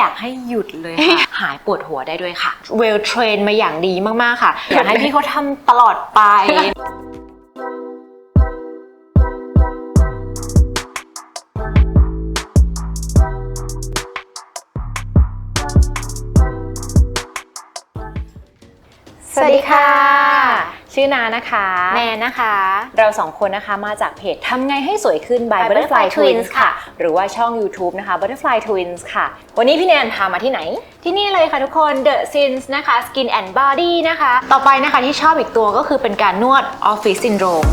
อยากให้หยุดเลยค่ะ หายปวดหัวได้ด้วยค่ะ เวลเทรนมาอย่างดีมากๆค่ะ อยากให้พี่เขาทำตลอดไปสวัสดีค่ะ ชื่อนานะคะ แนนนะคะ เราสองคนนะคะมาจากเพจทำไงให้สวยขึ้น by by Butterfly Butterfly Twins Twins ค่ะค่ะ หรือว่าช่อง YouTube นะคะ Butterfly Twins ค่ะ วันนี้พี่แนนพามาที่ไหน ที่นี่เลยค่ะทุกคน The Sins นะคะ Skin and Body นะคะ ต่อไปนะคะที่ชอบอีกตัวก็คือเป็นการนวด Office Syndrome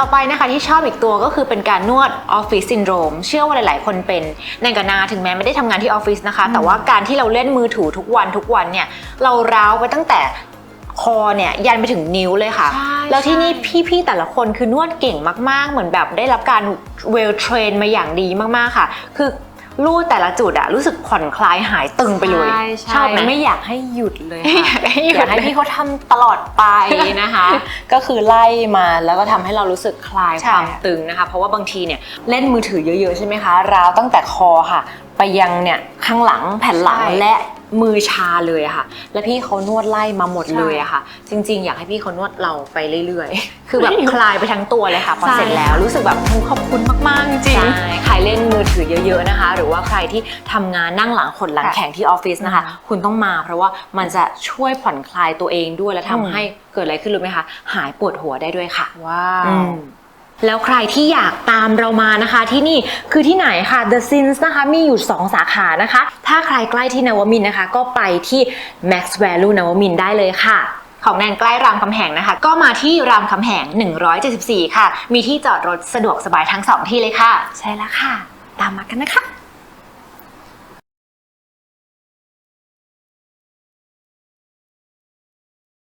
ต่อไปนะคะที่ชอบอีกตัวก็คือเป็นการนวดออฟฟิศซินโดรมเชื่อว่าหลาย ๆ คนเป็นในกบนาถึงแม้ไม่ได้ทำงานที่ออฟฟิศนะคะ แต่ว่าการที่เราเล่นมือถือทุกวันทุกวันเนี่ยเราร้าวไปตั้งแต่คอเนี่ยยันไปถึงนิ้วเลยค่ะใช่แล้วที่นี่ใช่พี่ๆแต่ละคนคือนวดเก่งมาก ๆ เหมือนแบบได้รับการเวลเทรนมาอย่างดีมาก ๆ ค่ะ คือ รูดแต่ละจุดอะรู้สึกผ่อนคลายหายตึงไปเลยใช่ใช่ชอบไหมไม่อยากให้หยุดเลยค่ะอยากให้หยุดอยากให้พี่เขาทำตลอดไปนะคะ ก็คือไล่มาแล้วก็ทำให้เรารู้สึกคลายใช่ความตึงนะคะ เพราะว่าบางทีเนี่ยเล่นมือถือเยอะๆใช่ไหมคะราวตั้งแต่คอค่ะ ไปยังเนี่ยข้างหลังแผ่นหลังและ มือชาเลยอะค่ะ และพี่เขานวดไล่มาหมดเลยอะค่ะ จริง ๆ อยากให้พี่เขานวดเราไปเรื่อยๆ คือแบบคลายไปทั้งตัวเลยค่ะพอเสร็จแล้วรู้สึกแบบขอบคุณมากๆจริงๆใช่ใครเล่นมือถือเยอะๆนะคะ หรือว่าใครที่ทำงานนั่งหลังขดหลังค่ะแข็งที่ออฟฟิศนะคะ คุณต้องมาเพราะว่ามันจะช่วยผ่อนคลายตัวเองด้วยและทำให้เกิดอะไรขึ้นรู้ไหมคะหายปวดหัวได้ด้วยค่ะ ว้าวอืม แล้วใครที่อยากตามเรามานะคะที่นี่คือที่ไหนค่ะ The Sins นะคะมีอยู่ 2 สาขานะคะ ถ้าใครใกล้ที่นวมินนะคะ ก็ไปที่ Max Value นวมินได้เลยค่ะ ของแนนใกล้รามคำแหงนะคะ ก็มาที่รามคำแหง 174 ค่ะ มีที่จอดรถสะดวกสบายทั้งสองที่เลยค่ะ ใช่แล้วค่ะ ตามมากันนะคะ